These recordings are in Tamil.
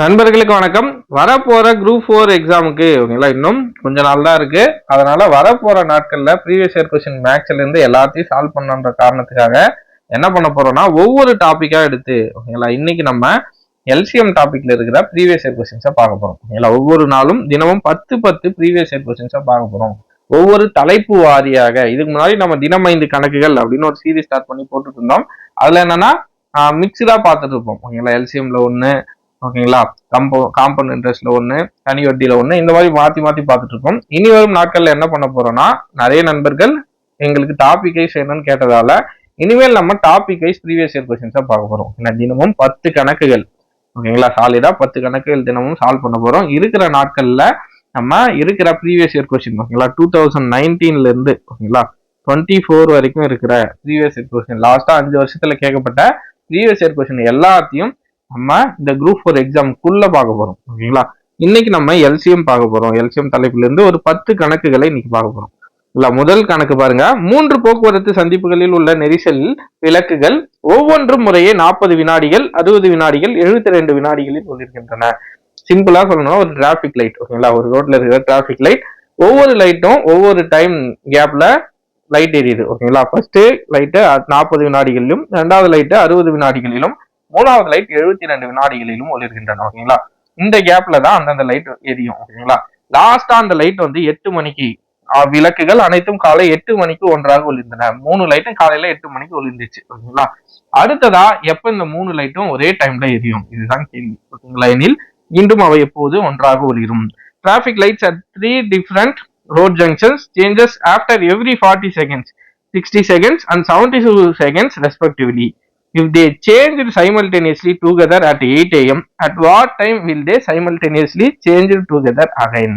நண்பர்களுக்கு வணக்கம். வரப்போற குரூப் ஃபோர் எக்ஸாமுக்கு ஓகேங்களா? இன்னும் கொஞ்ச நாள் தான் இருக்கு. அதனால வரப்போற நாட்கள்ல ப்ரீவியஸ் இயர் கொஸ்டின் மேக்ஸ்ல இருந்து எல்லாத்தையும் சால்வ் பண்ணுன்ற காரணத்துக்காக என்ன பண்ண போறோம்னா ஒவ்வொரு டாப்பிக்கா எடுத்து ஓகேங்களா இன்னைக்கு நம்ம எல்சிஎம் டாபிக்ல இருக்கிற ப்ரீவியஸ் இயர் கொஸ்டின்ஸை பார்க்க போறோம். ஓகேங்களா ஒவ்வொரு நாளும் தினமும் பத்து பத்து ப்ரீவியஸ் இயர் கொஸ்டின்ஸை பார்க்க போறோம். ஒவ்வொரு தலைப்பு வாரியாக இதுக்கு முன்னாடி நம்ம தினம் ஐந்து கணக்குகள் அப்படின்னு ஒரு சீரீஸ் ஸ்டார்ட் பண்ணி போட்டுட்டு இருந்தோம். அதுல என்னன்னா மிக்சடா பார்த்துட்டு இருப்போம். ஓகேங்களா எல்சிஎம்ல ஒன்று ஓகேங்களா? கம்போ காம்பவுண்ட் இன்ட்ரெஸ்ட்ல ஒன்று தனி வட்டியில ஒன்று இந்த மாதிரி மாத்தி மாத்தி பார்த்துட்டு இருக்கோம். இனி வரும் நாட்கள்ல என்ன பண்ண போறோம்னா நிறைய நண்பர்கள் எங்களுக்கு டாபிக் வைஸ் என்னன்னு கேட்டதால இனிமேல் நம்ம டாபிக் வைஸ் ப்ரீவியஸ் இயர் கொஸ்டின்ஸா பார்க்க போறோம். ஏன்னா தினமும் பத்து கணக்குகள். ஓகேங்களா? சாலிடா பத்து கணக்குகள் தினமும் சால்வ் பண்ண போறோம். இருக்கிற நாட்கள்ல நம்ம இருக்கிற ப்ரீவியஸ் இயர் கொஸ்டின் ஓகேங்களா? டூ தௌசண்ட் நைன்டீன்ல இருந்து ஓகேங்களா? டுவெண்ட்டி ஃபோர் வரைக்கும் இருக்கிற ப்ரீவியஸ் இயர் கொஸ்டின் லாஸ்டா அஞ்சு வருஷத்துல கேட்கப்பட்ட ப்ரீவியஸ் இயர் கொஸ்டின் எல்லாத்தையும் நம்ம இந்த குரூப் ஃபோர் எக்ஸாமுக்குள்ள பார்க்க போறோம் ஓகேங்களா? இன்னைக்கு நம்ம எல்சிஎம் பார்க்க போறோம். எல்சிஎம் தலைப்புல இருந்து ஒரு பத்து கணக்குகளை இன்னைக்கு பார்க்க போறோம். இல்ல முதல் கணக்கு பாருங்க. மூன்று போக்குவரத்து சந்திப்புகளில் உள்ள நெரிசல் விளக்குகள் ஒவ்வொன்றும் முறையே நாற்பது வினாடிகள் அறுபது வினாடிகள் எழுபத்தி ரெண்டு வினாடிகளில் கொண்டிருக்கின்றன சிம்பிளா சொல்லணும்னா ஒரு டிராபிக் லைட் ஓகேங்களா? ஒரு ரோட்ல இருக்கிற டிராபிக் லைட் ஒவ்வொரு லைட்டும் ஒவ்வொரு டைம் கேப்ல லைட் எரியுது ஓகேங்களா? ஃபர்ஸ்ட் லைட்டு நாற்பது வினாடிகளிலும் ரெண்டாவது லைட்டு அறுபது வினாடிகளிலும் மூணாவது லைட் எழுபத்தி ரெண்டு வினாடிகளிலும் ஒளிர்கின்றன ஓகேங்களா இந்த கேப்ல தான் அந்தந்த லைட் எரியும் ஓகேங்களா லாஸ்டா அந்த லைட் வந்து எட்டு மணிக்கு விளக்குகள் அனைத்தும் காலை எட்டு மணிக்கு ஒன்றாக ஒளிர்ந்தன. மூணு லைட்டும் காலையில எட்டு மணிக்கு ஒளிர்ந்துச்சு ஓகேங்களா அடுத்ததா எப்ப இந்த மூணு லைட்டும் ஒரே டைம்ல எரியும்? இதுதான் கேள்வி ஓகேங்களா எனில் மீண்டும் அவை எப்போது ஒன்றாக ஒளிரும்? Traffic lights at three different road junctions changes after every forty seconds sixty seconds and seventy two seconds respectively if they changed simultaneously together at 8 am at what time will they simultaneously change together again?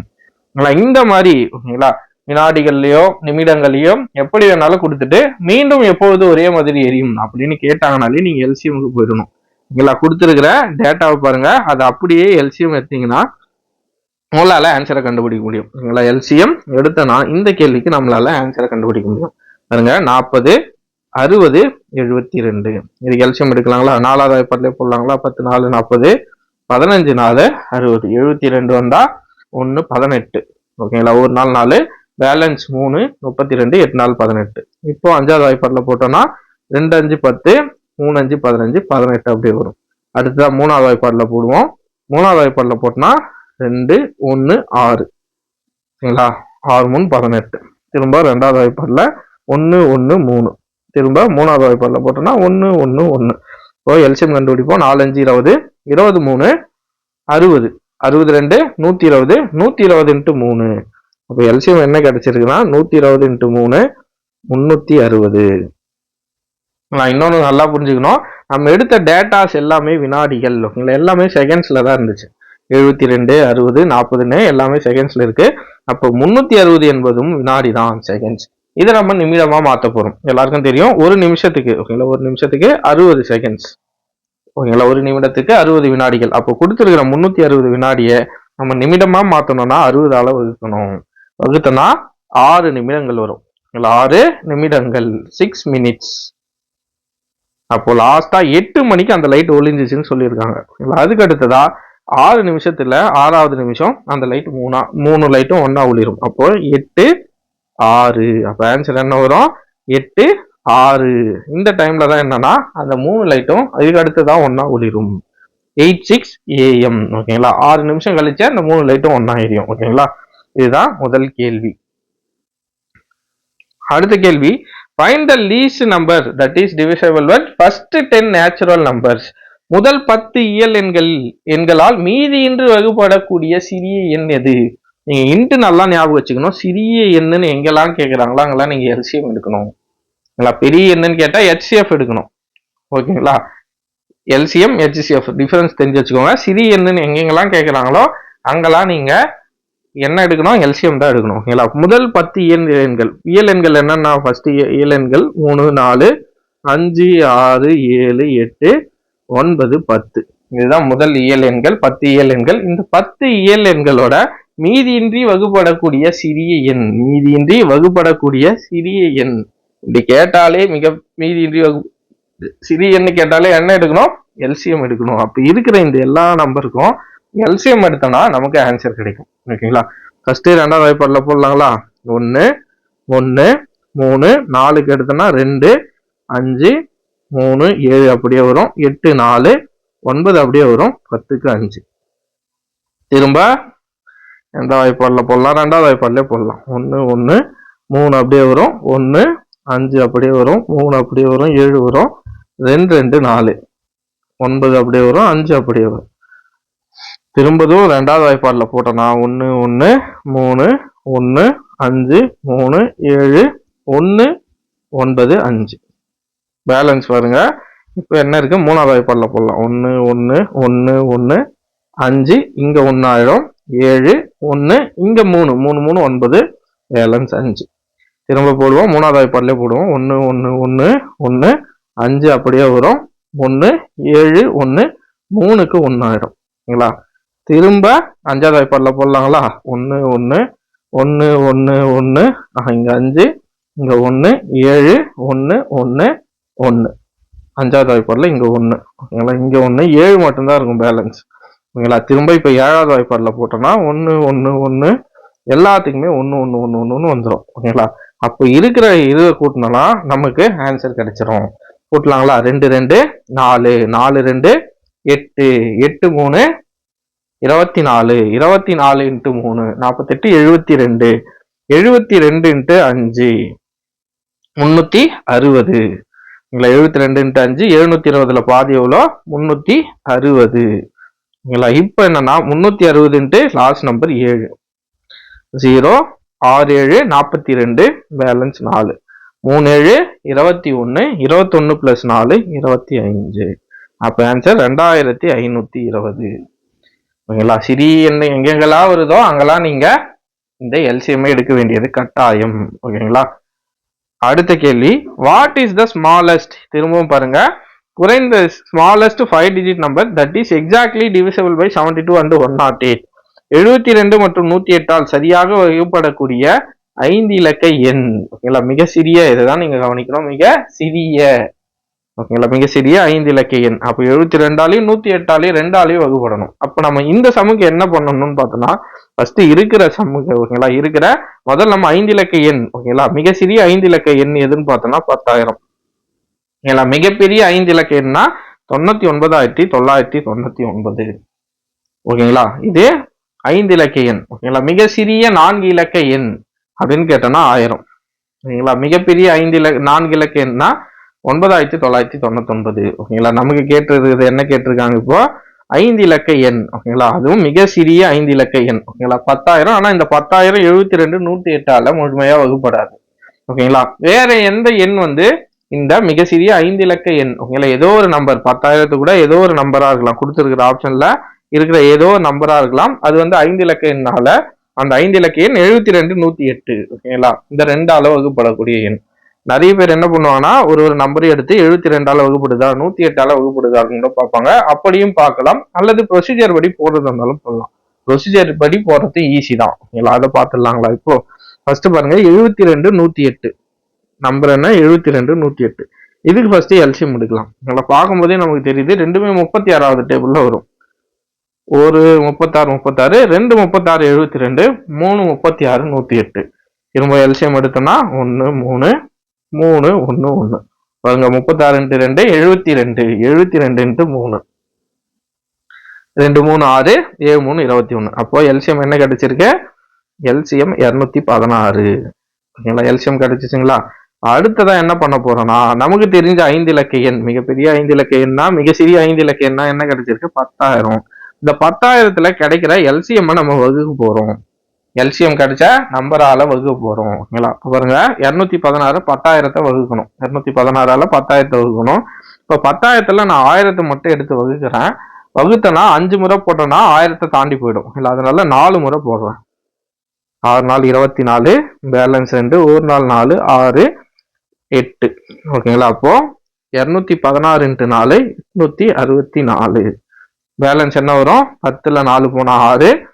இந்த மாதிரி ஓகேங்களா வினாடிகள்லயோ நிமிடங்கள்லயோ எப்படி வேணாலும் கொடுத்துட்டு மீண்டும் எப்பொழுது ஒரே மாதிரி எரியும் அப்படின்னு கேட்டாங்கனாலே நீங்க எல்சிஎம்க்கு போயிடணும். ஓகேங்களா கொடுத்துருக்கிற டேட்டாவை பாருங்க. அதை அப்படியே எல்சிஎம் எடுத்தீங்கன்னா உங்களால ஆன்சரை கண்டுபிடிக்க முடியும். ஓகேங்களா எல்சிஎம் எடுத்தனா இந்த கேள்விக்கு நம்மளால ஆன்சரை கண்டுபிடிக்க முடியும். பாருங்க நாற்பது அறுபது எழுபத்தி ரெண்டு இது எல்சியம் எடுக்கலாங்களா? நாலாவது வாய்ப்பாட்டிலே போடலாங்களா? பத்து நாலு நாற்பது. பதினஞ்சு நாலு அறுபது. எழுபத்தி ரெண்டு வந்தால் ஒன்று பதினெட்டு. ஓகேங்களா? ஒரு நாள் நாலு. பேலன்ஸ் மூணு முப்பத்தி ரெண்டு எட்டு நாள் பதினெட்டு. இப்போ அஞ்சாவது வாய்ப்பாட்டில் போட்டோம்னா ரெண்டு அஞ்சு பத்து மூணு அஞ்சு பதினஞ்சு பதினெட்டு அப்படி வரும். அடுத்ததான் மூணாவது வாய்ப்பாட்டில் போடுவோம். மூணாவது வாய்ப்பாட்டில் போட்டோம்னா ரெண்டு ஒன்று ஆறு. ஓகேங்களா? ஆறு மூணு பதினெட்டு. திரும்ப ரெண்டாவது வாய்ப்பாட்டில் ஒன்று ஒன்று மூணு. திரும்ப மூணாவது வாய்ப்பாடில் போட்டோம்னா ஒன்று ஒன்று ஒன்று இப்போ எல்சியம் கண்டுபிடிப்போம். நாலஞ்சு இருபது இருபது மூணு அறுபது. அறுபது ரெண்டு நூற்றி இருபது நூற்றி இருபது இன்ட்டு மூணு. அப்போ எல்சியம் என்ன கிடச்சிருக்குன்னா நூற்றி இருபது இன்ட்டு மூணு முந்நூற்றி அறுபது. நான் இன்னொன்று நல்லா புரிஞ்சுக்கணும். நம்ம எடுத்த டேட்டாஸ் எல்லாமே வினாடிகள். ஓகேங்களா எல்லாமே செகண்ட்ஸில் தான் இருந்துச்சு. எழுபத்தி ரெண்டு அறுபது நாற்பதுன்னு எல்லாமே செகண்ட்ஸில் இருக்குது அப்போ முந்நூற்றி அறுபது என்பதும் வினாடி தான் செகண்ட்ஸ் இதை நம்ம நிமிடமா மாத்த போறோம். எல்லாருக்கும் தெரியும். ஒரு நிமிஷத்துக்கு ஓகேங்களா? ஒரு நிமிஷத்துக்கு அறுபது செகண்ட்ஸ் ஓகேங்களா? ஒரு நிமிடத்துக்கு அறுபது வினாடிகள். அப்போ கொடுத்துருக்கிற முன்னூத்தி அறுபது வினாடியை நம்ம நிமிடமா மாத்தணும்னா அறுபதால வகுக்கணும். வகுத்தனா ஆறு நிமிடங்கள் வரும். ஆறு நிமிடங்கள். சிக்ஸ் மினிட்ஸ் அப்போ லாஸ்டா எட்டு மணிக்கு அந்த லைட் ஒளிஞ்சிச்சுன்னு சொல்லியிருக்காங்க. அதுக்கு அடுத்ததா ஆறு நிமிஷத்துல ஆறாவது நிமிஷம் அந்த லைட் மூணா மூணு லைட்டும் ஒன்னா ஒளிரும். அப்போ எட்டு ஆறு. அப்போ ஆன்சர் என்ன வரும்? எட்டு ஆறு. இந்த டைம்ல தான் என்னன்னா அந்த மூணு லைட்டும் அதுக்கு அடுத்து தான் ஒன்னா ஒளிரும். எயிட் சிக்ஸ் ஏஎம் ஓகேங்களா ஆறு நிமிஷம் கழிச்சு அந்த மூணு லைட்டும் ஒன்னா எரியும். ஓகேங்களா இதுதான் முதல் கேள்வி. அடுத்த கேள்வி. Find the least number that is divisible by first ten natural numbers முதல் பத்து இயல் எண்கள் எண்களால் மீதியின்றி வகுப்படக்கூடிய சிறிய எண் எது? நீங்கள் இன்ட்டு நல்லா ஞாபகம் வச்சுக்கணும். சிறிய எண்ணுன்னு எங்கெல்லாம் கேட்குறாங்களோ அங்கெல்லாம் நீங்கள் எல்சிஎம் எடுக்கணும். இல்லை பெரிய எண்ணுன்னு கேட்டால் ஹெச்சிஎஃப் எடுக்கணும். ஓகேங்களா? எல்சிஎம் ஹெச்சிசிஎஃப் டிஃபரன்ஸ் தெரிஞ்சு வச்சுக்கோங்க. சிறிய எண்ணுன்னு எங்கெங்கெல்லாம் கேட்குறாங்களோ அங்கெல்லாம் நீங்கள் என்ன எடுக்கணும்? எல்சிஎம் தான் எடுக்கணும். ஓகேங்களா? முதல் பத்து இயல் எண்கள். இயல் எண்கள் என்னென்னா ஃபஸ்ட்டு இயல் எண்கள் மூணு நாலு அஞ்சு ஆறு ஏழு எட்டு ஒன்பது பத்து. இதுதான் முதல் இயல் எண்கள். பத்து இயல் எண்கள். இந்த பத்து இயல் எண்களோட மீதியின்றி வகுப்படக்கூடிய சிறிய எண். மீதியின்றி வகுப்படக்கூடிய சிறிய எண். இப்படி கேட்டாலே மிக மீதியின்றி வகு சிறிய எண்ணு கேட்டாலே என்ன எடுக்கணும்? எல்சிஎம் எடுக்கணும். அப்படி இருக்கிற இந்த எல்லா நம்பருக்கும் எல்சிஎம் எடுத்தோம்னா நமக்கு ஆன்சர் கிடைக்கும். ஓகேங்களா? ஃபர்ஸ்ட் ரெண்டாவது வாய்ப்பாடில் போடலாங்களா? ஒன்று ஒன்று மூணு நாலுக்கு எடுத்தோம்னா ரெண்டு அஞ்சு மூணு ஏழு அப்படியே வரும். எட்டு நாலு ஒன்பது அப்படியே வரும். பத்துக்கு அஞ்சு. திரும்ப எந்த வாய்ப்பாடில் போடலாம் ரெண்டாவது வாய்ப்பாடிலே போடலாம். ஒன்று ஒன்று மூணு அப்படியே வரும். ஒன்று அஞ்சு அப்படியே வரும். மூணு அப்படியே வரும். ஏழு வரும். ரெண்டு ரெண்டு நாலு. ஒன்பது அப்படியே வரும். அஞ்சு அப்படியே வரும். திரும்பதும் ரெண்டாவது வாய்ப்பாடில் போட்டோம்னா ஒன்று ஒன்று மூணு ஒன்று அஞ்சு மூணு ஏழு ஒன்று ஒன்பது அஞ்சு. பேலன்ஸ் பாருங்க. இப்போ என்ன இருக்குது மூணாவது வாய்ப்பாடில் போடலாம். ஒன்று ஒன்று ஒன்று ஒன்று அஞ்சு. இங்கே ஒன்றாயிரம் ஏழு ஒன்று இங்கே மூணு மூணு மூணு ஒன்பது பேலன்ஸ் அஞ்சு திரும்ப போடுவோம். மூணாவது வாய்ப்பாடிலே போடுவோம். ஒன்று ஒன்று ஒன்று ஒன்று அஞ்சு அப்படியே வரும். ஒன்று ஏழு ஒன்று மூணுக்கு ஒன்று ஆயிடும் ஓகேங்களா? திரும்ப அஞ்சாவது வாய்ப்பாடில் போடலாங்களா? ஒன்று ஒன்று ஒன்று ஒன்று ஒன்று இங்கே அஞ்சு இங்கே ஒன்று ஏழு ஒன்று ஒன்று ஒன்று அஞ்சாவது வாய்ப்பாடில் இங்கே ஒன்று ஓகேங்களா? இங்கே ஒன்று ஏழு மட்டும்தான் இருக்கும் பேலன்ஸ் ஓகேங்களா திரும்ப இப்போ ஏழாவது வாய்ப்பாடில் போட்டோம்னா ஒன்று ஒன்று ஒன்று எல்லாத்துக்குமே ஒன்று ஒன்று ஒன்று ஒன்று ஒன்று வந்துடும் ஓகேங்களா? அப்போ இருக்கிற இதை கூட்டினா நமக்கு ஆன்சர் கிடைச்சிரும். கூட்டலாங்களா? ரெண்டு ரெண்டு நாலு நாலு ரெண்டு எட்டு எட்டு மூணு இருபத்தி நாலு இருபத்தி நாலு இன்ட்டு மூணு நாற்பத்தெட்டு எழுபத்தி ரெண்டு எழுபத்தி ரெண்டு இன்ட்டு அஞ்சு முந்நூற்றி அறுபது. எழுபத்தி ரெண்டு இன்ட்டு அஞ்சு எழுநூற்றி இருபதில் பாதி எவ்வளோ? முந்நூற்றி அறுபது. ஓகேங்களா? இப்போ என்னன்னா முந்நூற்றி அறுபதுன்ட்டு லாஸ்ட் நம்பர் ஏழு. ஜீரோ ஆறு ஏழு நாற்பத்தி ரெண்டு பேலன்ஸ் நாலு. மூணு ஏழு இருபத்தி ஒன்று இருபத்தொன்று ப்ளஸ் நாலு இருபத்தி அஞ்சு அப்போ ஆன்சர் ரெண்டாயிரத்தி ஐநூற்றி இருபது. ஓகேங்களா? சிறி என்ன எங்கெங்கெல்லாம் வருதோ அங்கெல்லாம் நீங்கள் இந்த எல்சிஎம்ஐ எடுக்க வேண்டியது கட்டாயம். ஓகேங்களா? அடுத்த கேள்வி வாட் இஸ் த ஸ்மாலஸ்ட் திரும்பவும் பாருங்கள் குறைந்த smallest five digit number that is exactly divisible by seventy two and one naught eight எழுபத்தி ரெண்டு மற்றும் நூற்றி எட்டால் சரியாக வகைப்படக்கூடிய ஐந்து இலக்க எண். ஓகேங்களா? மிக சிறிய இதுதான் நீங்கள் கவனிக்கணும். மிக சிறிய. ஓகேங்களா? மிக சிறிய ஐந்து இலக்க எண். அப்போ எழுபத்தி ரெண்டாலையும் நூற்றி எட்டாலையும் ரெண்டாலையும் வகுப்படணும். அப்போ நம்ம இந்த சமுக்கு என்ன பண்ணணும்னு பார்த்தோம்னா ஃபர்ஸ்ட் இருக்கிற சமுக்கு ஓகேங்களா? இருக்கிற முதல் நம்ம ஐந்து இலக்க எண். ஓகேங்களா? மிக சிறிய ஐந்து இலக்க எண் எதுன்னு பார்த்தோம்னா பத்தாயிரம். ஓகேங்களா மிகப்பெரிய ஐந்து இலக்கு எண்ணா தொண்ணூத்தி ஒன்பதாயிரத்தி தொள்ளாயிரத்தி தொண்ணூத்தி ஒன்பது. ஓகேங்களா? இது ஐந்து இலக்க எண். ஓகேங்களா? மிக சிறிய நான்கு இலக்க எண் அப்படின்னு கேட்டோம்னா ஆயிரம். ஓகேங்களா? மிகப்பெரிய ஐந்து இலக்க நான்கு இலக்க எண்ணா ஒன்பதாயிரத்தி தொள்ளாயிரத்தி தொண்ணூத்தி ஒன்பது ஓகேங்களா? நமக்கு கேட்டிருக்கிறது என்ன கேட்டிருக்காங்க இப்போ? ஐந்து இலக்க எண். ஓகேங்களா? அதுவும் மிக சிறிய ஐந்து இலக்க எண். ஓகேங்களா? பத்தாயிரம். ஆனால் இந்த பத்தாயிரம் எழுபத்தி ரெண்டு நூற்றி எட்டால முழுமையாக வகுப்படாது. ஓகேங்களா? வேற எந்த எண் வந்து இந்த மிக சிறிய ஐந்து இலக்க எண் ஓகேங்களா ஏதோ ஒரு நம்பர் பத்தாயிரத்து கூட ஏதோ ஒரு நம்பரா இருக்கலாம். கொடுத்துருக்கிற ஆப்ஷன்ல இருக்கிற ஏதோ ஒரு நம்பரா இருக்கலாம். அது வந்து ஐந்து இலக்க எண்ணால அந்த ஐந்து இலக்க எண் எழுபத்தி ரெண்டு நூத்தி எட்டு ஓகேங்களா? இந்த ரெண்டால வகுப்படக்கூடிய எண். நிறைய பேர் என்ன பண்ணுவாங்கன்னா ஒரு ஒரு நம்பரை எடுத்து எழுபத்தி ரெண்டால வகுப்படுதா நூத்தி எட்டால வகுப்படுதான்னு பார்ப்பாங்க. அப்படியும் பார்க்கலாம். அல்லது ப்ரொசீஜர் படி போடுறது இருந்தாலும் போடலாம். ப்ரொசீஜர் படி போடுறது ஈஸி தான். ஓகேங்களா? அதை பார்த்துடலாங்களா இப்போ? ஃபர்ஸ்ட் பாருங்க எழுபத்தி ரெண்டு நூத்தி எட்டு. நம்பர் என்ன எழுபத்தி ரெண்டு நூற்றி எட்டு இதுக்கு ஃபர்ஸ்ட் எல்சிஎம் எடுக்கலாம். நல்லா பார்க்கும்போதே நமக்கு தெரியுது ரெண்டுமே முப்பத்தி ஆறாவது டேபிளில் வரும். ஒரு முப்பத்தாறு முப்பத்தாறு ரெண்டு முப்பத்தாறு எழுபத்தி ரெண்டு மூணு முப்பத்தி ஆறு நூற்றி எட்டு திரும்ப எல்சிஎம் எடுத்தோம்னா ஒன்று மூணு மூணு ஒன்று ஒன்று பாருங்க முப்பத்தாறு இன்ட்டு ரெண்டு எழுபத்தி ரெண்டு எழுபத்தி ரெண்டு இன்ட்டு மூணு. ரெண்டு மூணு ஆறு ஏழு மூணு இருபத்தி ஒன்று அப்போ எல்சிஎம் என்ன கிடைச்சிருக்கு? எல்சிஎம் இரநூத்தி பதினாறு. ஓகேங்களா எல்சிஎம் கிடைச்சிச்சுங்களா? அடுத்ததான் என்ன பண்ண போறோம்னா நமக்கு தெரிஞ்ச ஐந்து இலக்க எண் மிகப்பெரிய ஐந்து இலக்க எண்ணா மிக சிறிய ஐந்து இலக்க எண்ணா என்ன கிடைச்சிருக்கு? பத்தாயிரம். இந்த பத்தாயிரத்துல கிடைக்கிற எல்சிஎம் நம்ம வகுக்க போறோம். எல்சிஎம் கிடைச்ச நம்பரால வகுக்க போறோம். ஓகேங்களா? இப்ப பாருங்க இருநூத்தி பதினாறு பத்தாயிரத்தை வகுக்கணும். இருநூத்தி பதினாறால பத்தாயிரத்தை வகுக்கணும். இப்ப பத்தாயிரத்துல நான் ஆயிரத்தை மட்டும் எடுத்து வகுக்கிறேன். வகுத்தனா அஞ்சு முறை போட்டோம்னா ஆயிரத்தை தாண்டி போயிடும். இல்ல அதனால நாலு முறை போடுறேன். ஆறு நாள் இருபத்தி நாலு பேலன்ஸ் ரெண்டு ஒரு நாள் நாலு ஆறு எட்டு. ஓகேங்களா? அப்போ இரநூத்தி பதினாறு இன்ட்டு நாலு எட்நூத்தி அறுபத்தி நாலு. பேலன்ஸ் என்ன வரும்? பத்துல நாலு போனா ஆறு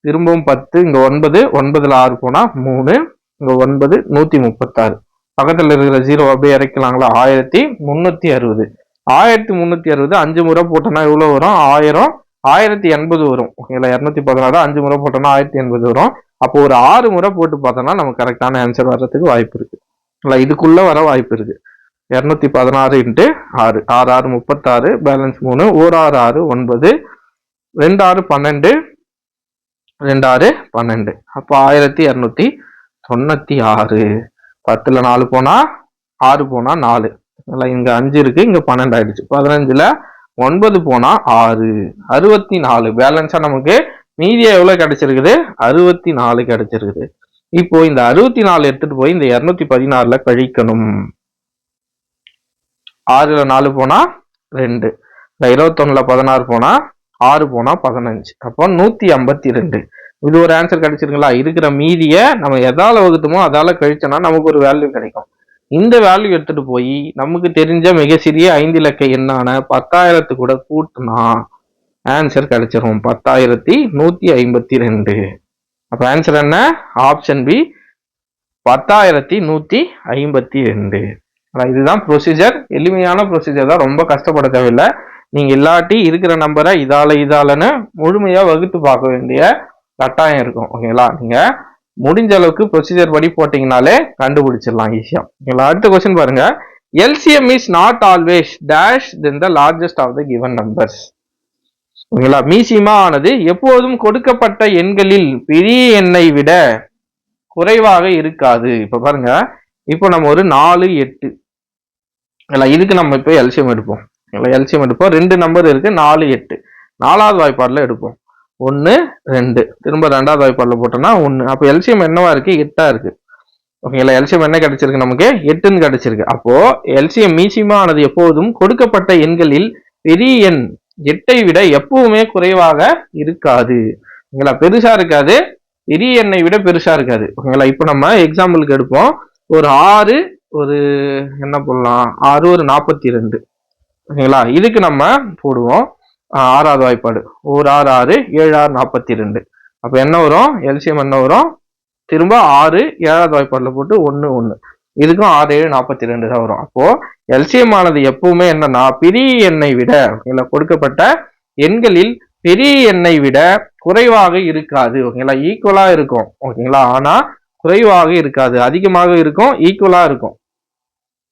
திரும்பவும் பத்து இங்க ஒன்பது ஒன்பதுல ஆறு போனா மூணு இங்க ஒன்பது நூத்தி முப்பத்தாறு. பக்கத்துல இருக்கிற ஜீரோ அப்படியே இறக்கலாங்களா? ஆயிரத்தி முன்னூத்தி அறுபது. ஆயிரத்தி முன்னூத்தி அறுபது அஞ்சு முறை போட்டோம்னா எவ்வளவு வரும்? ஆயிரம். ஆயிரத்தி எண்பது வரும். ஓகேங்களா? இரநூத்தி பதினாறு அஞ்சு முறை போட்டோம்னா ஆயிரத்தி எண்பது வரும். அப்போ ஒரு ஆறு முறை போட்டு பார்த்தோம்னா நமக்கு கரெக்டான ஆன்சர் வர்றதுக்கு வாய்ப்பு இருக்கு. இல்லை இதுக்குள்ள வர வாய்ப்பு இருக்கு. இரநூத்தி பதினாறு இன்ட்டு ஆறு. ஆறு ஆறு முப்பத்தாறு பேலன்ஸ் மூணு ஓர் ஆறு ஆறு ஒன்பது ரெண்டு ஆறு பன்னெண்டு ரெண்டு ஆறு பன்னெண்டு. அப்போ ஆயிரத்தி இரநூத்தி தொண்ணூற்றி ஆறு. பத்தில் நாலு போனால் ஆறு போனால் நாலு. இல்லை இங்கே அஞ்சு இருக்குது இங்கே பன்னெண்டு ஆயிடுச்சு. பதினஞ்சில் ஒன்பது போனால் ஆறு. அறுபத்தி நாலு. பேலன்ஸாக நமக்கு மீதியாக எவ்வளோ கிடச்சிருக்குது? அறுபத்தி நாலு கிடச்சிருக்குது. இப்போ இந்த அறுபத்தி நாலு எடுத்துட்டு போய் இந்த இருநூத்தி பதினாறுல கழிக்கணும். ஆறுல நாலு போனா ரெண்டு. இந்த இருபத்தொன்னுல பதினாறு போனா ஆறு போனா பதினஞ்சு. அப்போ நூத்தி ஐம்பத்தி ரெண்டு. இது ஒரு ஆன்சர் கிடைச்சிருங்களா? இருக்கிற மீதிய நம்ம எதால வகுத்துமோ அதால கழிச்சோம்னா நமக்கு ஒரு வேல்யூ கிடைக்கும். இந்த வேல்யூ எடுத்துட்டு போய் நமக்கு தெரிஞ்ச மிக சிறிய ஐந்து இலக்க எண்ணான பத்தாயிரத்து கூட கூட்டினா ஆன்சர் கிடைச்சிரும். பத்தாயிரத்தி நூத்தி ஐம்பத்தி ரெண்டு. அப்போ ஆன்சர் என்ன? ஆப்ஷன் பி பத்தாயிரத்தி நூற்றி ஐம்பத்தி ரெண்டு. ஆனால் இதுதான் ப்ரொசீஜர் எளிமையான ப்ரொசீஜர் தான். ரொம்ப கஷ்டப்பட தேவையில்லை. நீங்கள் இல்லாட்டி இருக்கிற நம்பரை இதால இதாலன்னு முழுமையாக வகுத்து பார்க்க வேண்டிய கட்டாயம் இருக்கும். ஓகேங்களா நீங்கள் முடிஞ்ச அளவுக்கு ப்ரொசீஜர் படி போட்டிங்கனாலே கண்டுபிடிச்சிடலாம் ஈஸியாக ஓகேங்களா அடுத்த கொஸ்டின் பாருங்கள் LCM is not always dash than the largest of the given numbers ஓகேங்களா? மீசிமா ஆனது எப்போதும் கொடுக்கப்பட்ட எண்களில் பெரிய எண்ணை விட குறைவாக இருக்காது. இப்ப பாருங்க. இப்போ நம்ம ஒரு நாலு எட்டு. இல்லை இதுக்கு நம்ம இப்போ எல்சியம் எடுப்போம். இல்லை எல்சியம் எடுப்போம். ரெண்டு நம்பர் இருக்கு. நாலு எட்டு. நாலாவது வாய்ப்பாடில் எடுப்போம். ஒன்று ரெண்டு. திரும்ப ரெண்டாவது வாய்ப்பாடில் போட்டோம்னா ஒன்று அப்போ எல்சியம் என்னவா இருக்கு? எட்டா இருக்கு. ஓகேங்களா? எல்சியம் என்ன கிடைச்சிருக்கு நமக்கு? எட்டுன்னு கிடைச்சிருக்கு. அப்போ எல்சியம் மீசியமானது எப்போதும் கொடுக்கப்பட்ட எண்களில் பெரிய எண் எட்டை விட எப்பவுமே குறைவாக இருக்காது. ஓகேங்களா பெருசா இருக்காது. பெரிய எண்ணெய் விட பெருசா இருக்காது. ஓகேங்களா? இப்போ நம்ம எக்ஸாம்பிளுக்கு எடுப்போம். ஒரு ஆறு ஒரு என்ன போடலாம்? ஆறு ஒரு நாற்பத்தி ரெண்டு ஓகேங்களா? இதுக்கு நம்ம போடுவோம். ஆறாவது வாய்ப்பாடு. ஒரு ஆறு ஆறு ஏழு ஆறு நாற்பத்தி ரெண்டு அப்போ என்ன வரும்? எல்சிஎம் என்ன வரும்? திரும்ப ஆறு ஏழாவது வாய்ப்பாடில் போட்டு ஒன்று ஒன்று இதுக்கும் ஆறு ஏழு நாற்பத்தி ரெண்டு தான் வரும். அப்போ எல்சிஎம் ஆனது எப்பவுமே என்னன்னா பெரிய எண்ணை விட ஓகேங்களா கொடுக்கப்பட்ட எண்களில் பெரிய எண்ணை விட குறைவாக இருக்காது. ஓகேங்களா ஈக்குவலா இருக்கும். ஓகேங்களா ஆனா குறைவாக இருக்காது. அதிகமாக இருக்கும் ஈக்குவலா இருக்கும்.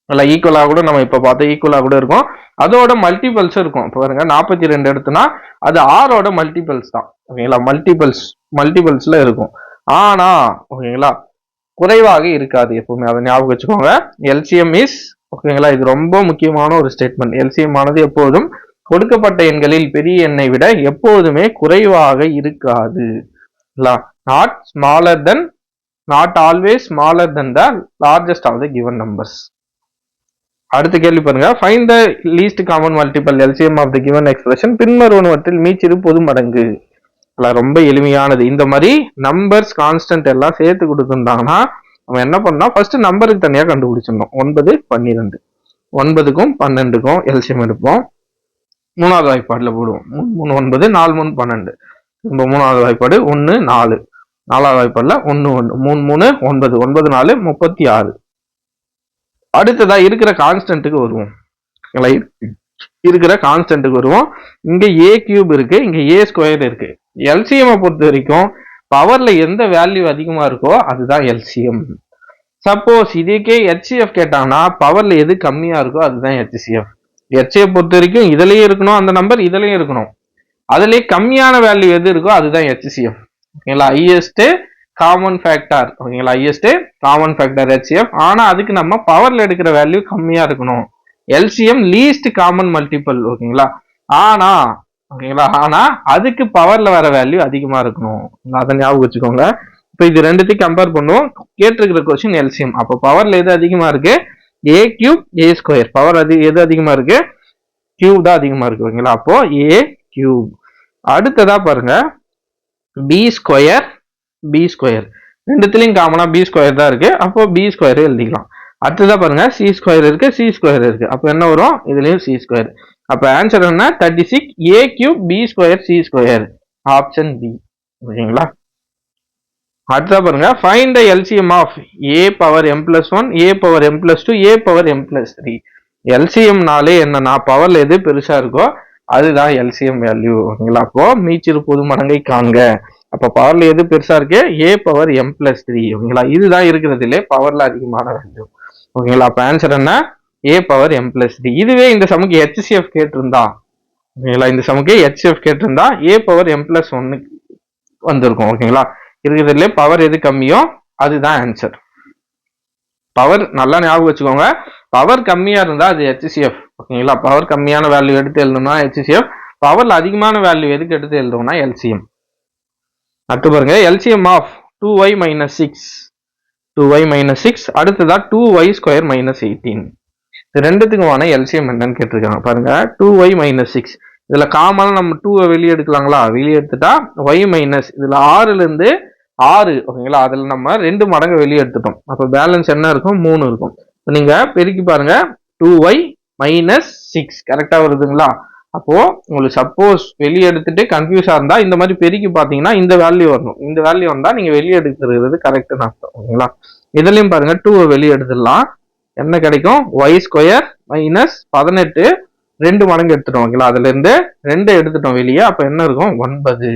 இல்லை ஈக்குவலா கூட நம்ம இப்ப பார்த்தா ஈக்குவலா கூட இருக்கும். அதோட மல்டிபிள்ஸ் இருக்கும். இப்போ பாருங்க நாற்பத்தி ரெண்டு எடுத்தோன்னா அது ஆறோட மல்டிபிள்ஸ் தான். ஓகேங்களா மல்டிபிள்ஸ் மல்டிபிள்ஸ்ல இருக்கும். ஆனா ஓகேங்களா குறைவாக இருக்காது எப்பவுமே. அதை ஞாபகம் வச்சுக்கோங்க. எல்சிஎம் இஸ் ஓகேங்களா இது ரொம்ப முக்கியமான ஒரு ஸ்டேட்மெண்ட் எல்சிஎம் ஆனது எப்போதும் கொடுக்கப்பட்ட எண்களில் பெரிய எண்ணை விட எப்போதுமே குறைவாக இருக்காது. Not smaller than not always smaller than the largest of the given numbers அடுத்த கேள்வி பாருங்க. Find the least common multiple LCM of the given expression பின்வருவனவற்றில் மீச்சிறு பொது மடங்கு. ரொம்ப எளிமையானது. இந்த மாதிரி நம்பர்ஸ் கான்ஸ்டன்ட் எல்லாம் சேர்த்து கொடுத்துருந்தாங்கன்னா நம்ம என்ன பண்ணோம்? ஃபர்ஸ்ட் நம்பருக்கு தனியாக கண்டுபிடிச்சிடணும். ஒன்பது பன்னிரெண்டு. ஒன்பதுக்கும் பன்னெண்டுக்கும் எல்சியம் எடுப்போம். மூணாவது வாய்ப்பாடில் போடுவோம். மூணு மூணு ஒன்பது நாலு மூணு பன்னெண்டு. நம்ம மூணாவது வாய்ப்பாடு ஒன்று நாலு. நாலாவது வாய்ப்பாடில் ஒன்று ஒன்று மூணு மூணு ஒன்பது. ஒன்பது நாலு முப்பத்தி ஆறு. அடுத்ததாக இருக்கிற கான்ஸ்டன்ட்டுக்கு வருவோம். லைட் இருக்கிற கான்ஸ்டன்ட்டுக்கு வருவோம். இங்க ஏ கியூப் இருக்கு இங்க ஏ ஸ்கொயர் இருக்கு. எல்சிஎம் பொறுத்த வரைக்கும் பவர்ல எந்த வேல்யூ அதிகமா இருக்கோ அதுதான் எல்சிஎம் சப்போஸ் இதுக்கே ஹெச்சிஎஃப் கேட்டாங்கன்னா பவர்ல எது கம்மியா இருக்கோ அதுதான் ஹெச்சிஎஃப் ஹெச்சிஎஃப் பொறுத்த வரைக்கும் இதுலயும் இருக்கணும் அந்த நம்பர் இதுலயும் இருக்கணும். அதுலயே கம்மியான வேல்யூ எது இருக்கோ அதுதான் ஹெச்சிஎஃப் ஓகேங்களா? ஹையஸ்ட் காமன் ஃபேக்டர் ஓகேங்களா? ஹையஸ்ட் காமன் ஃபேக்டர் ஹெச்சிஎஃப் ஆனா அதுக்கு நம்ம பவர்ல எடுக்கிற வேல்யூ கம்மியா இருக்கணும். எல்சிஎம் லீஸ்ட் காமன் மல்டிபிள் ஓகேங்களா? ஆனா ஓகேங்களா? ஆனா அதுக்கு பவர்ல வர வேல்யூ அதிகமா இருக்கணும். அதை ஞாபகம் வச்சுக்கோங்க. இப்போ இது ரெண்டுத்தையும் கம்பேர் பண்ணுவோம். கேட்டிருக்கிற கொஸ்டின் எல்சிஎம் அப்போ பவர்ல எது அதிகமா இருக்கு? A cube A square power அது எது அதிகமா இருக்கு? கியூப் தான் அதிகமா இருக்கு ஓகேங்களா? அப்போ ஏ கியூப் அடுத்ததா பாருங்க. பி ஸ்கொயர் பி ஸ்கொயர் ரெண்டுத்துலையும் காமனா பி ஸ்கொயர் தான் இருக்கு. அப்போ பி ஸ்கொயரே எழுதிக்கலாம். அடுத்ததா பாருங்கள் சி ஸ்கொயர் இருக்குது சி ஸ்கொயர் இருக்குது அப்போ என்ன வரும்? இதுலேயும் சி ஸ்கொயர் அப்போ ஆன்சர் என்ன? Thirty six A cube B square C square option B ஓகேங்களா அடுத்ததாக பாருங்க find the LCM of A power M plus one A power M plus two A power M plus three எல்சிஎம்னாலே என்னன்னா பவரில் எது பெருசாக இருக்கோ அதுதான் எல்சிஎம் வேல்யூ ஓகேங்களா அப்போ மீச்சிறு பொது மடங்கை காண்க. அப்போ பவரில் எது பெருசாக இருக்கு? A power M plus three ஓகேங்களா இதுதான் இருக்கிறதுலே பவரில் அதிகமான வேல்யூ ஓகேங்களா? அப்போ ஆன்சர் என்ன? A power M plus T இதுவே இந்த சமுக்கு ஹெச்சிஎஃப் கேட்டிருந்தா. ஓகேங்களா? இந்த சமுக்கு ஹெச்எஃப் கேட்டிருந்தா ஏ பவர் எம் பிளஸ் ஒன்னு வந்திருக்கும். ஓகேங்களா? இருக்கிறதுல பவர் எது கம்மியோ அதுதான் ஆன்சர் பவர் நல்லா ஞாபகம் வச்சுக்கோங்க. பவர் கம்மியா இருந்தா அது ஹெச்சிஎஃப் ஓகேங்களா? பவர் கம்மியான வேல்யூ எடுத்து எழுதணும்னா ஹெச்சிஎஃப் பவர்ல அதிகமான வேல்யூ எதுக்கு எடுத்து எழுதணும்னா எல்சிஎம் அடுத்து பாருங்க. LCM of two Y minus six two Y minus six அடுத்ததா two Y square minus eighteen இது ரெண்டுத்துக்குமான எல்சிஎம் என்னன்னு கேட்டிருக்காங்க. பாருங்க டூ ஒய் மைனஸ் சிக்ஸ் இதுல காமனாக நம்ம டூவை வெளியே எடுக்கலாங்களா? வெளியே எடுத்துட்டா ஒய் மைனஸ் இதுல ஆறுல இருந்து ஆறு ஓகேங்களா அதுல நம்ம ரெண்டு மடங்கு வெளியே எடுத்துட்டோம். அப்ப பேலன்ஸ் என்ன இருக்கும்? மூணு இருக்கும். நீங்க பெருக்கி பாருங்க டூ ஒய் மைனஸ் சிக்ஸ் கரெக்டா வருதுங்களா? அப்போ உங்களுக்கு சப்போஸ் வெளியே எடுத்துட்டு கன்ஃபியூஸா இருந்தா இந்த மாதிரி பெருக்கி பாத்தீங்கன்னா இந்த வேல்யூ வரணும். இந்த வேல்யூ வந்தா நீங்க வெளியே எடுத்துருக்கிறது கரெக்ட்னு அர்த்தம் ஓகேங்களா இதுலயும் பாருங்க டூவை வெளியே எடுத்துடலாம். என்ன கிடைக்கும்? ஒய் ஸ்கொயர் மைனஸ் பதினெட்டு. ரெண்டு மடங்கு எடுத்துட்டோம் ஓகேங்களா அதுல இருந்து ரெண்டு எடுத்துட்டோம் வெளியே அப்ப என்ன இருக்கும்? ஒன்பது.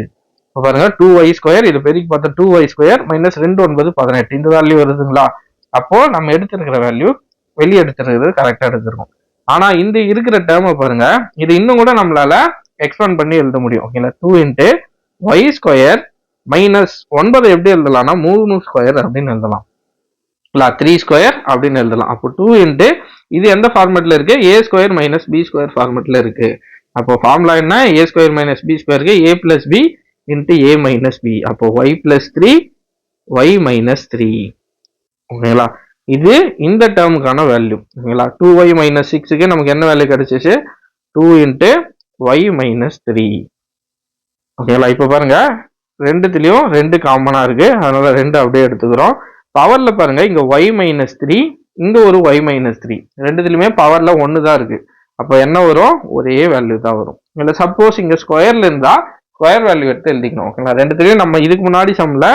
இப்போ பாருங்க டூ ஒய் ஸ்கொயர் இது பெருக்கி பார்த்தா டூ ஒய் ஸ்கொயர் மைனஸ் ரெண்டு ஒன்பது பதினெட்டு. இந்த வேல்யூ வருதுங்களா? அப்போ நம்ம எடுத்திருக்கிற வேல்யூ வெளியே எடுத்துருக்கிறது கரெக்டா எடுத்திருக்கோம். ஆனா இந்த இருக்கிற டேர்மை பாருங்க. இது இன்னும் கூட நம்மளால எக்ஸ்பேண்ட் பண்ணி எழுத முடியும். ஓகேங்களா? Two into Y square minus ஒன்பது எப்படி எழுதலாம்னா மூணு ஸ்கொயர் அப்படின்னு எழுதலாம். இல்ல த்ரீ ஸ்கொயர் அப்படின்னு எழுதலாம். அப்போ டூ இன்ட்டு இது எந்த ஃபார்மெட்ல இருக்கு? A square minus B square ஃபார்மெட்டில் இருக்கு. அப்போ ஃபார்முலா என்ன? ஏ ஸ்கொயர் மைனஸ் பி ஸ்கொயருக்கு A plus B into A minus B அப்போ Y plus three Y minus three ஓகேங்களா? இது இந்த டேர்முக்கான வேல்யூ ஓகேங்களா டூ ஒய் மைனஸ் சிக்ஸுக்கு நமக்கு என்ன வேல்யூ கிடைச்சிச்சு? Two into Y minus three ஓகேங்களா இப்போ பாருங்க ரெண்டுத்துலயும் ரெண்டு காமனாக இருக்கு. அதனால ரெண்டு அப்படியே எடுத்துக்கிறோம். பவர்ல பாருங்க இங்க ஒய் மைனஸ் த்ரீ இங்க ஒரு ஒய் மைனஸ் த்ரீ ரெண்டுத்துலையுமே பவர்ல ஒன்று தான் இருக்கு. அப்போ என்ன வரும்? ஒரே வேல்யூ தான் வரும். இல்லை சப்போஸ் இங்க ஸ்கொயர்ல இருந்தா ஸ்கொயர் வேல்யூ எடுத்து எழுதிக்கணும். ஓகேங்களா? ரெண்டுத்துலயும் நம்ம இதுக்கு முன்னாடி சம்ல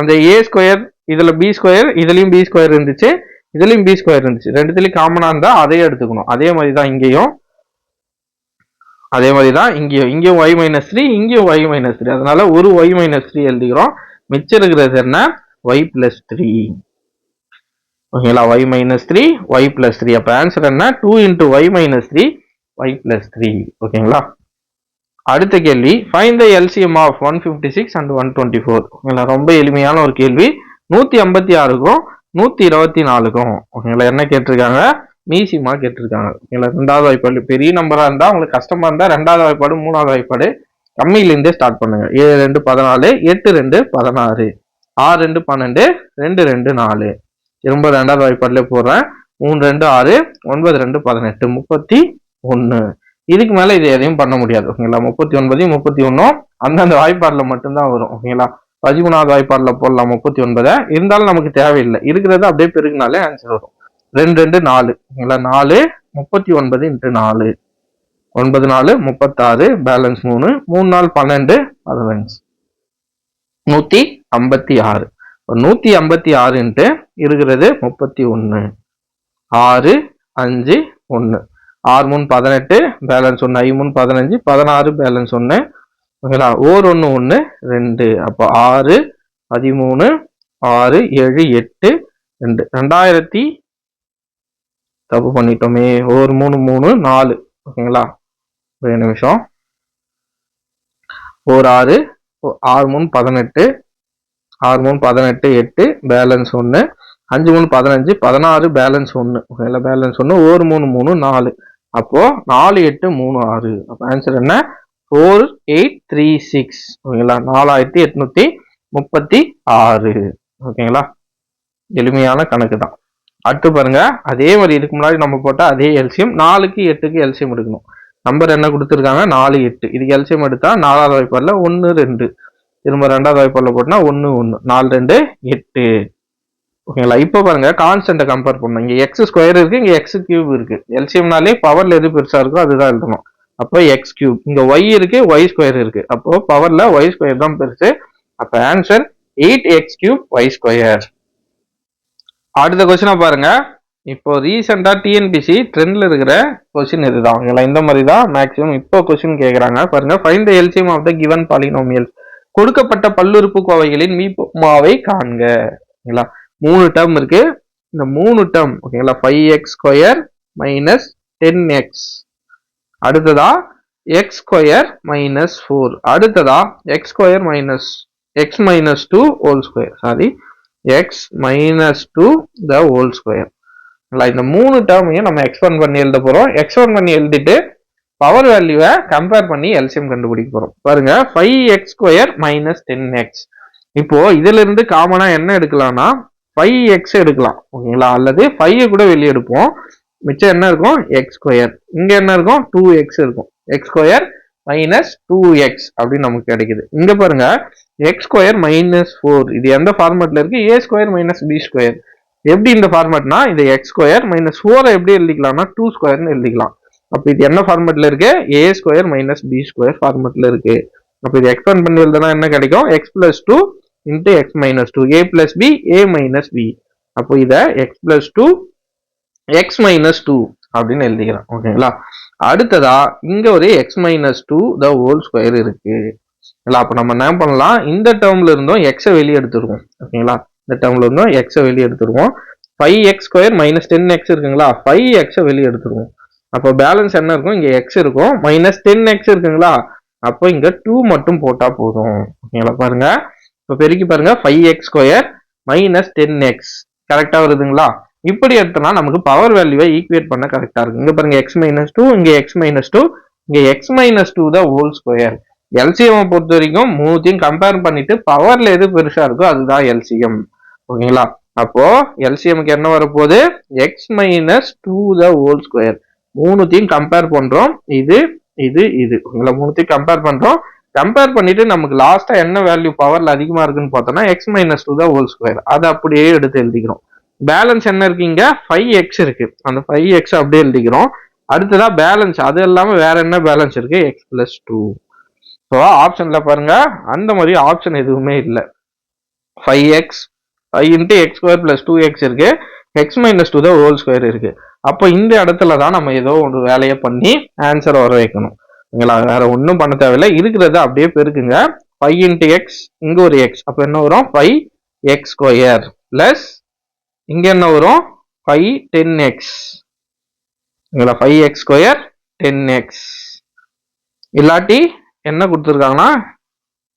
அந்த ஏ ஸ்கொயர் இதுல பி ஸ்கொயர் இதுலயும் பி ஸ்கொயர் இருந்துச்சு. இதுலயும் பி ஸ்கொயர் இருந்துச்சு. ரெண்டுத்துலயும் காமனா இருந்தா அதே எடுத்துக்கணும். அதே மாதிரி தான் இங்கேயும். அதே மாதிரி தான் இங்கேயும். இங்கேயும் ஒய் மைனஸ் த்ரீ இங்கேயும் ஒய் மைனஸ் த்ரீ அதனால ஒரு ஒய் மைனஸ் த்ரீ எழுதிக்கிறோம். மிச்சம் இருக்கிறது என்ன? ஒய் பிளஸ் த்ரீ ஓகேங்களா? Y minus three Y plus three அப்போ ஆன்சர் என்ன? Two into Y minus three Y plus three ஓகேங்களா? அடுத்த கேள்வி. Find the LCM of one fifty six and one twenty four ஓகேங்களா? ரொம்ப எளிமையான ஒரு கேள்வி. நூற்றி ஐம்பத்தி ஆறுக்கும் நூற்றி இருபத்தி நாலுக்கும். ஓகேங்களா? என்ன கேட்டிருக்காங்க? மீசிமா கேட்டிருக்காங்க. ஓகேங்களா? ரெண்டாவது வாய்ப்பாடு. பெரிய நம்பரா இருந்தா உங்களுக்கு கஷ்டமா இருந்தா ரெண்டாவது வாய்ப்பாடு மூணாவது வாய்ப்பாடு கம்மியிலேருந்தே ஸ்டார்ட் பண்ணுங்க. ஏழு ரெண்டு பதினாலு எட்டு ரெண்டு பதினாறு. ஆறு ரெண்டு பன்னெண்டு ரெண்டு ரெண்டு நாலு. திரும்ப ரெண்டாவது வாய்ப்பாடுல போடுறேன். மூணு ரெண்டு ஆறு ஒன்பது ரெண்டு பதினெட்டு முப்பத்தி ஒன்று இதுக்கு மேலே இது எதையும் பண்ண முடியாது. ஓகேங்களா? முப்பத்தி ஒன்பதையும் முப்பத்தி ஒன்றும் அந்தந்த வாய்ப்பாடில் மட்டும்தான் வரும். ஓகேங்களா? பதிமூணாவது வாய்ப்பாடில் போடலாம் முப்பத்தி ஒன்பதை. இருந்தாலும் நமக்கு தேவையில்லை. இருக்கிறது அப்படியே பெருகினாலே ஆன்சர் வரும். ரெண்டு ரெண்டு நாலு. ஓகேங்களா நாலு முப்பத்தி ஒன்பது இன்ட்டு நாலு. ஒன்பது நாலு முப்பத்தாறு பேலன்ஸ் மூணு. மூணு நாள் பன்னெண்டு பதினஞ்சு. நூற்றி ஐம்பத்தி ஆறு. நூற்றி ஐம்பத்தி ஆறுன்ட்டு இருக்கிறது முப்பத்தி ஒன்று. ஆறு அஞ்சு ஒன்று. ஆறு மூணு பதினெட்டு பேலன்ஸ் ஒன்று. ஐ மூணு பதினஞ்சு. பதினாறு பேலன்ஸ் ஒன்று. ஓகேங்களா ஓர் ஒன்று ஒன்று ரெண்டு அப்போ ஆறு பதிமூணு ஆறு ஏழு எட்டு ரெண்டு. ரெண்டாயிரத்தி தப்பு பண்ணிட்டோமே. ஒரு மூணு மூணு நாலு. ஓகேங்களா? ஒரே நிமிஷம். ஒரு ஆறு ஆறு மூணு பதினெட்டு. ஆறு மூணு பதினெட்டு எட்டு பேலன்ஸ் ஒன்று. அஞ்சு மூணு பதினஞ்சு பதினாறு பேலன்ஸ் ஒன்று. ஓகேங்களா? பேலன்ஸ் ஒன்று ஒரு மூணு மூணு நாலு. அப்போது நாலு எட்டு மூணு ஆறு. அப்போ ஆன்சர் என்ன? ஃபோர் எயிட் த்ரீ சிக்ஸ் ஓகேங்களா? நாலாயிரத்தி எட்நூத்தி முப்பத்தி ஆறு. ஓகேங்களா? எளிமையான கணக்கு தான் அடுத்து பாருங்க. அதே மாதிரி இதுக்கு முன்னாடி நம்ம போட்ட அதே எல்சியம். நாலுக்கு எட்டுக்கு எல்சியம் எடுக்கணும். நம்பர் என்ன கொடுத்துருக்காங்க? நாலு எட்டு. இதுக்கு எல்சியம் எடுத்தா நாலாவது வாய்ப்பாடில் ஒன்று ரெண்டு. திரும்ப ரெண்டாவது வாய்ப்பாடில் போட்டோம்னா ஒன்று ஒன்று நாலு ரெண்டு எட்டு. ஓகேங்களா? இப்போ பாருங்க. கான்ஸ்டன்ட்டை கம்பேர் பண்ணணும். இங்கே எக்ஸ் ஸ்கொயர் இருக்கு இங்கே எக்ஸ் கியூப் இருக்கு. எல்சியம்னாலே பவர்ல எது பெருசா இருக்கோ அதுதான் எழுதணும். அப்போ எக்ஸ் கியூப் இங்க ஒய் இருக்கு ஒய் ஸ்கொயர் இருக்கு. அப்போ பவர்ல ஒய் ஸ்கொயர் தான் பெருசு. அப்ப answer eight X cube Y square அடுத்த கொஸ்டினா பாருங்க. இப்போ ரீசெண்டா டிஎன்பிசி ட்ரெண்ட்ல இருக்கிற கொஸ்டின் இதுதான். ஓகேங்களா இந்த மாதிரி தான் மேக்ஸிமம் இப்போ கொஸ்டின் கேட்குறாங்க பாருங்க find the LCM of the given polynomial கொடுக்கப்பட்ட பல்லுறுப்பு கோவைகளின் மீமாவை காண்க. ஓகேங்களா? மூணு டேர்ம் இருக்கு. இந்த மூணு டேர்ம் ஓகேங்களா? Five X square minus ten X அடுத்ததா எக்ஸ் ஸ்கொயர் மைனஸ் ஃபோர் அடுத்ததா X square minus X minus two whole square sorry X minus two the whole square இந்த மூணு டேர்மையும் நம்ம எக்ஸ்பெண்ட் பண்ணி எழுத போகிறோம் எக்ஸ்பெண்ட் பண்ணி எழுதிட்டு பவர் வேல்யூவை கம்பேர் பண்ணி எல்சிஎம் கண்டுபிடிக்க போகிறோம் பாருங்க five X square minus ten X இப்போ இதுல இருந்து காமனா என்ன எடுக்கலாம்னா ஃபைவ் எக்ஸ் எடுக்கலாம். ஓகேங்களா? அல்லது ஃபைவ் கூட வெளியே எடுப்போம். மிச்சம் என்ன இருக்கும்? எக்ஸ் ஸ்கொயர் இங்க என்ன இருக்கும்? டூ எக்ஸ் இருக்கும். X square minus two X அப்படின்னு நமக்கு கிடைக்குது. இங்க பாருங்க. எக்ஸ் ஸ்கொயர் மைனஸ் ஃபோர் இது எந்த ஃபார்மேட்ல இருக்கு? A square minus B square எப்படி இந்த ஃபார்மேட்னா இது எக்ஸ் ஸ்கொயர் மைனஸ் ஃபோரை எப்படி எழுதிக்கலாம்னா டூ ஸ்கொயர்னு எழுதிக்கலாம். அப்போ இது என்ன ஃபார்மேட்ல இருக்கு? A square minus B square ஃபார்மேட்ல இருக்கு. அப்போ இது எக்ஸ்பேண்ட் பண்ணி எழுதுனா என்ன கிடைக்கும்? X plus two into X minus two A plus B A minus B அப்போ இதை X plus two X minus two அப்படின்னு எழுதிக்கலாம் ஓகேங்களா அடுத்ததா இங்க ஒரு X minus two the whole square இருக்கு. இல்லை அப்போ நம்ம என்ன பண்ணலாம்? இந்த டேர்ம்ல இருந்தும் எக்ஸை வெளியே எடுத்துருவோம் ஓகேங்களா இந்த டேர்ம்ல இருந்தும் எக்ஸை வெளியே எடுத்துருவோம் five X square minus ten X இருக்குங்களா? ஃபைவ் எக்ஸை வெளியே எடுத்துருவோம் அப்போ பேலன்ஸ் என்ன இருக்கும்? இங்க எக்ஸ் இருக்கும். மைனஸ் டென் எக்ஸ் இருக்குங்களா? அப்போ இங்க டூ மட்டும் போட்டா போதும். ஓகேங்களா பாருங்க. இப்போ பெருக்கி பாருங்க. Five X square minus ten X கரெக்டா வருதுங்களா? இப்படி எடுத்தோம்னா நமக்கு பவர் வேல்யூவை ஈக்குவேட் பண்ண கரெக்டா இருக்கு இங்க பாருங்க எக்ஸ் மைனஸ் டூ இங்க எக்ஸ் மைனஸ் டூ இங்க எக்ஸ் மைனஸ் டூ தான் ஹோல் ஸ்கொயர் எல்சிஎம் பொறுத்த வரைக்கும் மூணுத்தையும் கம்பேர் பண்ணிட்டு பவர்ல எது பெருசா இருக்கோ அதுதான் எல்சிஎம் ஓகேங்களா? அப்போ எல்சிஎம்க்கு என்ன வரப்போகுது? X minus two the whole square மூணுத்தையும் கம்பேர் பண்றோம். இது இது இது. உங்களை மூணுத்தையும் கம்பேர் பண்றோம். கம்பேர் பண்ணிட்டு நமக்கு லாஸ்டா என்ன வேல்யூ பவர்ல அதிகமா இருக்குன்னு பார்த்தோம்னா எக்ஸ் மைனஸ் டூ தான் ஹோல் ஸ்கொயர் அதை அப்படியே எடுத்து எழுதிக்கிறோம். பேலன்ஸ் என்ன இருக்கீங்க ஃபைவ் எக்ஸ் இருக்கு. அந்த ஃபைவ் எக்ஸ் அப்படியே எழுதிக்கிறோம். அடுத்ததா பேலன்ஸ் அது இல்லாம வேற என்ன பேலன்ஸ் இருக்கு? எக்ஸ் பிளஸ் டூ ஸோ ஆப்ஷன்ல பாருங்க. அந்த மாதிரி ஆப்ஷன் எதுவுமே இல்லை. Five X five into X square plus two X இருக்கு. எக்ஸ் மைனஸ் டூ தான் ஹோல் ஸ்கொயர் இருக்கு. அப்போ இந்த இடத்துல தான் நம்ம ஏதோ ஒரு வேலையை பண்ணி ஆன்சர் வர வைக்கணும். ஓகேங்களா வேற ஒன்றும் பண்ண தேவையில்லை. இருக்கிறத அப்படியே பெருக்குங்க. ஃபைவ் இன்ட்டு எக்ஸ் இங்கே ஒரு எக்ஸ் அப்போ என்ன வரும்? ஃபைவ் எக்ஸ் ஸ்கொயர் பிளஸ் இங்க என்ன வரும்? ஃபைவ் டென் எக்ஸ் ஓகேங்களா five X square ten X இல்லாட்டி என்ன கொடுத்துருக்காங்கன்னா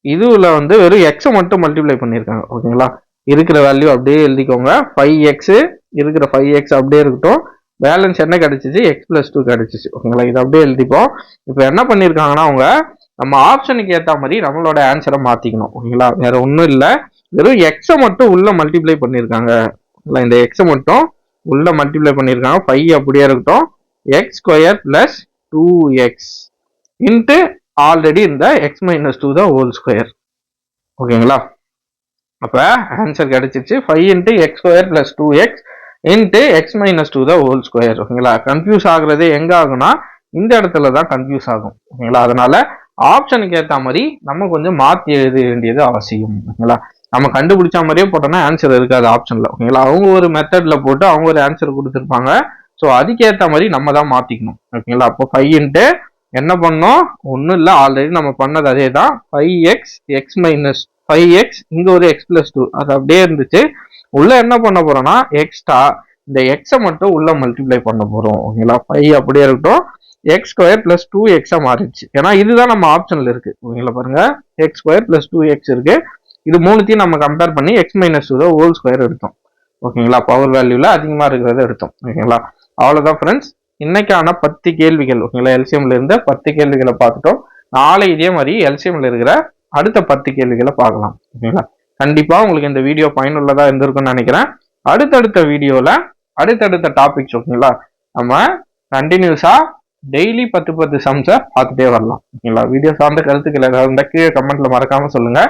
இதுல வந்து வெறும் எக்ஸை மட்டும் மல்டிப்ளை பண்ணியிருக்காங்க. ஓகேங்களா இருக்கிற வேல்யூ அப்படியே எழுதிக்கோங்க. ஃபைவ் எக்ஸ் இருக்கிற ஃபைவ் எக்ஸ் அப்படியே இருக்கட்டும். பேலன்ஸ் என்ன கிடைச்சிச்சு? எக்ஸ் பிளஸ் டூ கிடைச்சிச்சு. ஓகேங்களா இது அப்படியே எழுதிப்போம். இப்போ என்ன பண்ணியிருக்காங்கன்னா அவங்க நம்ம ஆப்ஷனுக்கு ஏற்ற மாதிரி நம்மளோட ஆன்சரை மாற்றிக்கணும் ஓகேங்களா வேற ஒன்றும் இல்லை. வெறும் எக்ஸை மட்டும் உள்ள மல்டிப்ளை பண்ணியிருக்காங்க. இல்லை இந்த எக்ஸை மட்டும் உள்ள மல்டிப்ளை பண்ணியிருக்காங்க. ஃபைவ் அப்படியே இருக்கட்டும். X square plus two X into already இந்த எக்ஸ் மைனஸ் டூ தான் ஹோல் ஸ்கொயர் ஓகேங்களா அப்போ ஆன்சர் கிடைச்சிச்சு five into X square plus two X into X minus two தான் ஹோல் ஸ்கொயர் ஓகேங்களா கன்ஃபியூஸ் ஆகுறது எங்க ஆகும்னா இந்த இடத்துல தான் கன்ஃபியூஸ் ஆகும். ஓகேங்களா அதனால ஆப்ஷனுக்கு ஏற்ற மாதிரி நம்ம கொஞ்சம் மாற்றி எழுத வேண்டியது அவசியம். ஓகேங்களா நம்ம கண்டுபிடிச்ச மாதிரியே போட்டோம்னா ஆன்சர் இருக்காது ஆப்ஷன்ல ஓகேங்களா? அவங்க ஒரு மெத்தட்ல போட்டு அவங்க ஒரு ஆன்சர் கொடுத்துருப்பாங்க. ஸோ அதுக்கேற்ற மாதிரி நம்ம தான் மாத்திக்கணும். ஓகேங்களா? அப்போ ஃபைவ் இன்ட்டு என்ன பண்ணோம்? ஒன்றும் இல்லை. ஆல்ரெடி நம்ம பண்ணது அதே தான் five X X minus five X இங்கே ஒரு எக்ஸ் பிளஸ் டூ அது அப்படியே இருந்துச்சு. உள்ள என்ன பண்ண போறோம்னா எக்ஸ்ட்ரா இந்த எக்ஸை மட்டும் உள்ள மல்டிப்ளை பண்ண போறோம். ஓகேங்களா? ஃபைவ் அப்படியே இருக்கட்டும். எக்ஸ் ஸ்கொயர் பிளஸ் டூ எக்ஸாக மாறிடுச்சு. ஏன்னா இதுதான் நம்ம ஆப்ஷனில் இருக்கு. ஓகேங்களா? பாருங்க. X square plus two X இருக்கு. இது மூணுத்தையும் நம்ம கம்பேர் பண்ணி X minus two whole square எடுத்தோம். ஓகேங்களா? பவர் வேல்யூவில் அதிகமாக இருக்கிறத எடுத்தோம். ஓகேங்களா? அவ்வளோதான் ஃப்ரெண்ட்ஸ் இன்னைக்கான பத்து கேள்விகள். ஓகேங்களா? எல்சிஎம்ல இருந்த பத்து கேள்விகளை பார்த்துட்டோம். நாளை இதே மாதிரி எல்சிஎம்ல இருக்கிற அடுத்த பத்து கேள்விகளை பார்க்கலாம். ஓகேங்களா? கண்டிப்பாக உங்களுக்கு இந்த வீடியோ பயனுள்ளதாக இருந்திருக்கும்னு நினைக்கிறேன். அடுத்தடுத்த வீடியோவில் அடுத்தடுத்த டாபிக்ஸ் ஓகேங்களா? நம்ம கண்டினியூஸாக டெய்லி பத்து பத்து சம்ஸை பார்த்துட்டே வரலாம். ஓகேங்களா? வீடியோ சார்ந்த கருத்துக்களை இருந்தால் கீழே கமெண்ட்டில் மறக்காமல் சொல்லுங்கள்